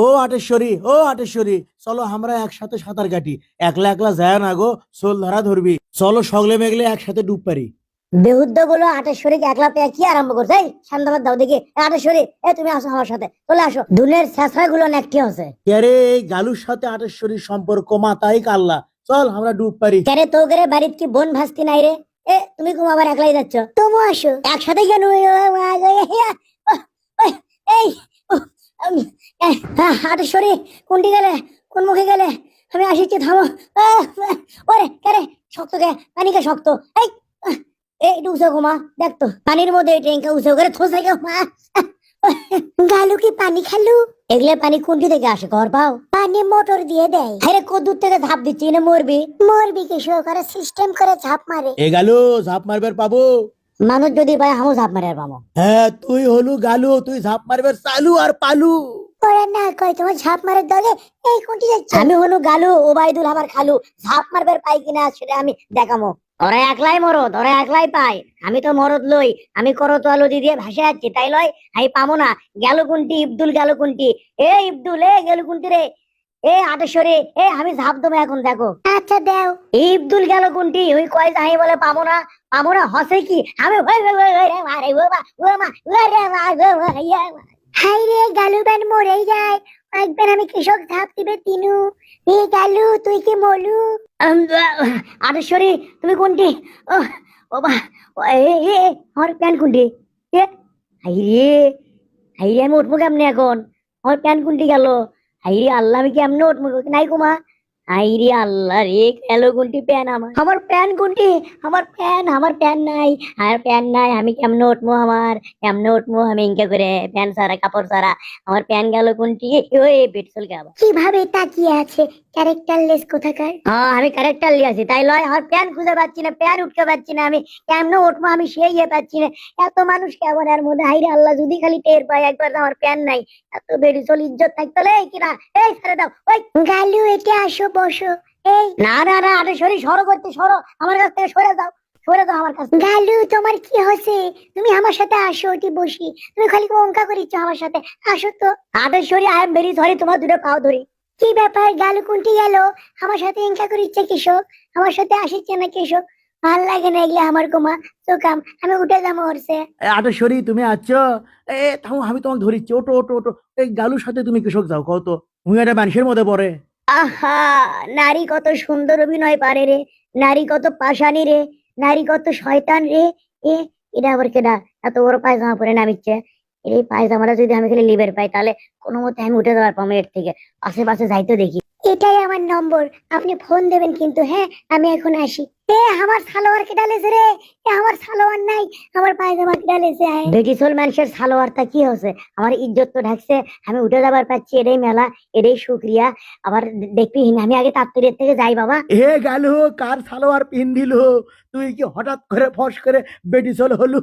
ও আটেশ্বরী ও আটেশ্বরী চলো আমরা একসাথে সাঁতার কাটি। একলা একলা যায় না গো সোল ধরা ধরবি। চলো সগলে মেঘলে একসাথে ডুব পারি। বেহুদ্দগুলো আটেশ্বরীকে একলা পেয়ে কি আরম্ভ করছে? এই শান্তাবাদ দাও দেখি। আটেশ্বরী এ তুমি আসো আমার সাথে। চলে আসো। দুনের শেষরা গুলো হচ্ছে। আরে এই গালুর সাথে আটেশ্বরীর সম্পর্ক মাতাই কাল্লা? চল আমরা ডুব পারি। কেরে তো করে বাড়িত কি বোন ভাস্তি নাই রে? এ তুমি কুম আবার একলাই যাচ্ছ? তুমি আসো। একসাথে কেন? এই আটেশ্বরী কোনটি গেলে কোন মুখে গেলে? আমি আসিছি থামো। ওরে কেরে শক্ত কে? শক্ত? এই এই একটু উঁচু ঘুমা দেখ তো। পানির মধ্যে ট্রেনকে উঁচু করে থোসে গে মা গালু কি পানি খালু? এগুলো পানি কোনটি থেকে আসে ঘর পাও? পানি মোটর দিয়ে দেয়। আরে কদ্দুর থেকে ঝাঁপ দিচ্ছি না মরবি? মরবি কিছু করে সিস্টেম করে ঝাঁপ মারে। এ গালু ঝাঁপ মারবার পাবো? মানুষ যদি পায় হামও ঝাঁপ মারে পাবো। হ্যাঁ তুই হলু গালু তুই ঝাঁপ মারবার চালু আর পালু। ওরা না কয় তোমার ঝাঁপ মারার দলে এই কোনটি যাচ্ছে? আমি হলো গালু ওবাইদুল আমার খালু। ঝাঁপ মারবার পাই কিনা সেটা আমি দেখামো। ওরা একলাই মরদ ওরা একলাই পায় আমি তো মরদ লই আমি করত আলু দিয়ে ভাসে যাচ্ছি তাই লয় আমি পাবো না। গেল কোনটি? ইবদুল গেল কোনটি? এ ইবদুল এ গেল কোনটি রে? এ আটেশ্বরী এ আমি ঝাঁপ দেবো এখন দেখো। আচ্ছা দেও। ইবদুল গেল কোনটি? ওই কয় আমি বলে পাবো না পাবো না হসে কি? আমি। হাই রে গালু বেন মরেই যায়। একবার আমি কৃষক ধাপ দিবে তিনু। এ গালু তুই কি মলু? আটেশ্বরী তুমি কোনটি? ও ও বা ও, এ এ আমার প্যান কোনটি? এ হাই রে হাই রে আমি উঠবো কেমনে এখন? আমার প্যান কোনটি গেল? ஐடியா எல்லாமே கேம்னு ஒரு நாய்க்குமா উঠবো নাই কুমা হাই রে আল্লাহ রে গেল কোনটি প্যান আমার। আমার প্যান কোনটি আমার প্যান আমার প্যান নাই। আর প্যান নাই আমি কেমনে উঠবো আমার? কেমনে উঠবো আমি ইনকে করে? প্যান সারা কাপড় সারা আমার প্যান গেল কোনটি ওই পেট্রোল কীভাবে তাকিয়ে আছে? ক্যারেক্টার লেস কোথাকার? হ্যাঁ আমি আছি তাই লয় আমার প্যান খুঁজে পাচ্ছি না প্যান উঠতে পাচ্ছি না আমি। কেমনে উঠবো আমি সেই ইয়ে পাচ্ছি না। এত মানুষ কেমন এর মধ্যে? হাইরে আল্লাহ যদি খালি টের পায় একবার আমার প্যান নাই। এত বেরি চল ইজ্জত থাকতো এই কিনা? এই ছেড়ে দাও ওই। গালু এটা আসো বসো। এই না না না আরে সরি সরো করতে সরো। আমার কাছ থেকে সরে যাও সরে দাও আমার কাছে গালু তোমার কি হয়েছে? তুমি আমার সাথে আসো ওটি বসি। তুমি খালি অঙ্কা করিচ্ছ আমার সাথে। আসো তো। আদের sorry I am very sorry তোমার দুটো পাও ধরি। কি ব্যাপার? গালু কোনটি গেল? আমার সাথে এঙ্কা করিচ্ছে কৃষক আমার সাথে আসিচ্ছে না কৃষক ভালো লাগে না এগুলো আমার কুমা। তো কাম আমি উঠে যাব ওরসে আটেশ্বরী তুমি আছো? এ থামো আমি তোমাকে ধরিচ্ছি। ওটো ওটো ওটো এই গালুর সাথে তুমি কৃষক যাও কত একটা মানুষের মধ্যে পড়ে। আহা, নারী কত সুন্দর অভিনয় পারে রে, নারী কত পাশানি রে, নারী কত শয়তান রে। এ, এটা আবার কেডা? এত বড় পায়জামা পরে নামিচ্ছে। এই পায়জামাটা যদি আমি খালি লিবের পাই, তাহলে কোনো মতে আমি উঠে যাওয়ার পাবো এর থেকে। আশেপাশে যাইতে দেখি। এটাই আমার নম্বর। আপনি ফোন দেবেন কিন্তু হ্যাঁ? আমি এখন আসি। এ আমার সালোয়ার কে ডালেছে রে। এ আমার সালোয়ার নাই। আমার পায়জামা কে ডালেছে মানুষের সালোয়ারটা কি হচ্ছে আমার ইজ্জত তো ঢাকছে। আমি উঠে যাবার পাচ্ছি এটাই মেলা এটাই শুক্রিয়া। আবার দেখবি আমি আগে তাত্তরের থেকে যাই বাবা। এ গালু কার সালোয়ার পিন দিল তুই কি হঠাৎ করে ফস করে বেটি চল হলু?